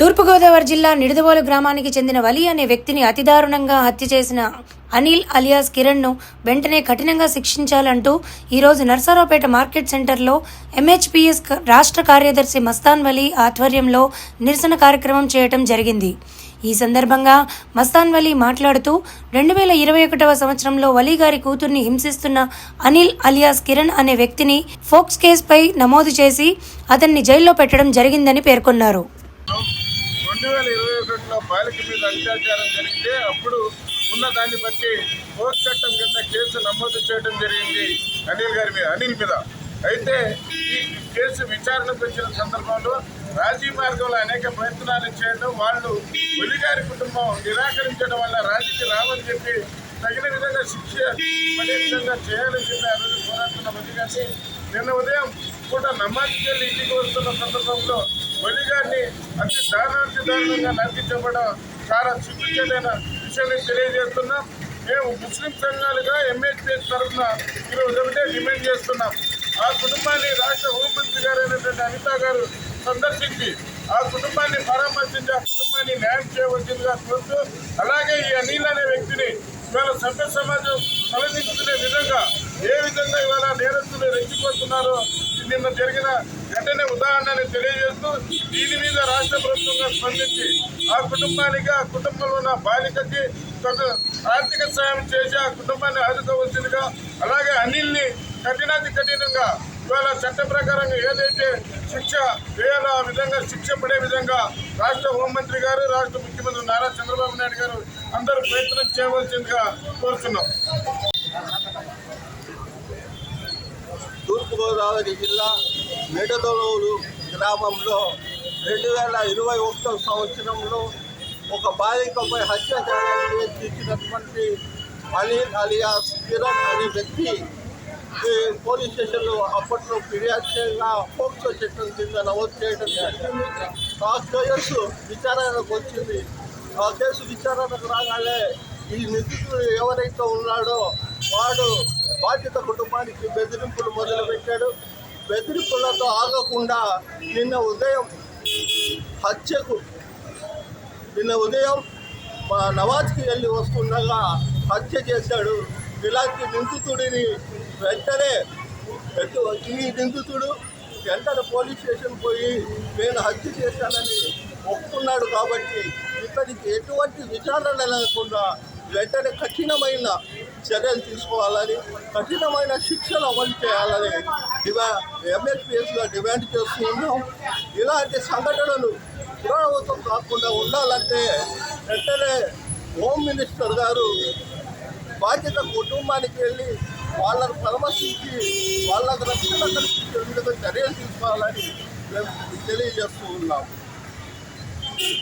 తూర్పుగోదావరి జిల్లా నిడదవోలు గ్రామానికి చెందిన వలి అనే వ్యక్తిని అతి దారుణంగా హత్య చేసిన అనిల్ అలియాస్ కిరణ్ను వెంటనే కఠినంగా శిక్షించాలంటూ ఈరోజు నర్సారావుపేట మార్కెట్ సెంటర్లో ఎంహెచ్పిఎస్ రాష్ట్ర కార్యదర్శి మస్తాన్ వలీ ఆధ్వర్యంలో నిరసన కార్యక్రమం చేయటం జరిగింది. ఈ సందర్భంగా మస్తాన్ వలి మాట్లాడుతూ రెండు వేల ఇరవై ఒకటవ సంవత్సరంలో వలి గారి కూతుర్ని హింసిస్తున్న అనిల్ అలియాస్ కిరణ్ అనే వ్యక్తిని ఫోక్స్ కేసుపై నమోదు చేసి అతన్ని జైల్లో పెట్టడం జరిగిందని పేర్కొన్నారు. రెండు వేల ఇరవై ఒకటిలో బాలిక మీద అత్యాచారం జరిగితే అప్పుడు ఉన్న దాన్ని బట్టి పోస్ట్ చట్టం కింద కేసు నమోదు చేయడం జరిగింది అనిల్ గారి మీద అనిల్ మీద. అయితే ఈ కేసు విచారణకు వచ్చిన సందర్భంలో రాజీ మార్గంలో అనేక ప్రయత్నాలు చేయడం వాళ్ళు ఒలిగారి కుటుంబం నిరాకరించడం వల్ల రాజీకి రావని చెప్పి తగిన విధంగా శిక్ష పడే విధంగా చేయాలని చెప్పి ఆ రోజు పోరాడుతున్న ఒలి నిన్న ఉదయం కూడా నమాజ్కి వెళ్ళి ఇంటికి వస్తున్న సందర్భంలో ఒలి అతి దారుణానికి దారుణంగా నరికించబడడం చాలా సిగ్గుచేటైన విషయాన్ని తెలియజేస్తున్నాం. మేము ముస్లిం సంఘాలుగా ఎంహెచ్పిఎస్ తరఫున ఈరోజు ఒకటే డిమాండ్ చేస్తున్నాం. ఆ కుటుంబాన్ని రాష్ట్ర హోంమంత్రి గారు అయినటువంటి అనిత గారు సందర్శించి ఆ కుటుంబాన్ని పరామర్శించి ఆ కుటుంబాన్ని న్యాయం చేయవలసిందిగా కోరుతూ అలాగే ఈ అనిల్ అనే వ్యక్తిని ఇవాళ సభ్య సమాజం తలదించుకునే విధంగా ఏ విధంగా ఇవాళ నేరస్తులు రెచ్చిపోతున్నారో నిన్న జరిగిన ఘటన ఉదాహరణని తెలియజేస్తూ దీని మీద రాష్ట్ర ప్రభుత్వంగా స్పందించి ఆ కుటుంబానికి ఆ కుటుంబంలో ఉన్న బాలికకి ఆర్థిక సాయం చేసి ఆ కుటుంబాన్ని ఆదుకోవాల్సిందిగా అలాగే అనిల్ని కఠినాతి కఠినంగా ఇవాళ చట్ట ప్రకారంగా ఏదైతే శిక్ష వేయాలో ఆ విధంగా శిక్ష పడే విధంగా రాష్ట్ర హోంమంత్రి గారు రాష్ట్ర ముఖ్యమంత్రి నారా చంద్రబాబు నాయుడు గారు అందరూ ప్రయత్నం చేయవలసిందిగా కోరుతున్నాం. తూర్పుగోదావరి జిల్లా మేడదోలూరు గ్రామంలో రెండు వేల ఇరవై ఒకటో సంవత్సరంలో ఒక బాలికపై హత్యాచారం చేసినటువంటి అనిల్ అలియాస్ కిరణ్ అనే వ్యక్తి ఈ పోలీస్ స్టేషన్లో అప్పట్లో ఫిర్యాదు చేయగా పోక్సో చట్టం కింద నమోదు చేయడం జరిగింది. ఆ కేసు విచారణకు వచ్చింది. ఆ కేసు విచారణకు రాగానే ఈ నిందితుడు ఎవరైతే ఉన్నాడో వాడు బాధ్యత కుటుంబానికి బెదిరింపులు మొదలు ఆగకుండా నిన్న ఉదయం హత్యకు నిన్న ఉదయం మా నవాజ్కి వెళ్ళి వస్తుండగా హత్య చేశాడు. ఇలాంటి నిందితుడిని వెంటనే ఎటు ఈ నిందితుడు వెంటనే పోలీస్ స్టేషన్ పోయి నేను హత్య చేశానని ఒప్పుకున్నాడు కాబట్టి ఇతనికి ఎటువంటి విచారణ లేకుండా వెంటనే కఠినమైన చర్యలు తీసుకోవాలని కఠినమైన శిక్షలు అమలు చేయాలని డిమా ఎంఎస్పిఎస్గా డిమాండ్ చేస్తున్నాం ఇలాంటి సంఘటనలు పునరావృతం కాకుండా ఉండాలంటే వెంటనే హోమ్ మినిస్టర్ గారు బాధ్యత కుటుంబానికి వెళ్ళి వాళ్ళను పరామర్శించి వాళ్ళకు రక్షణ కల్పించే విధంగా చర్యలు తీసుకోవాలని మేము తెలియజేస్తూ ఉన్నాం.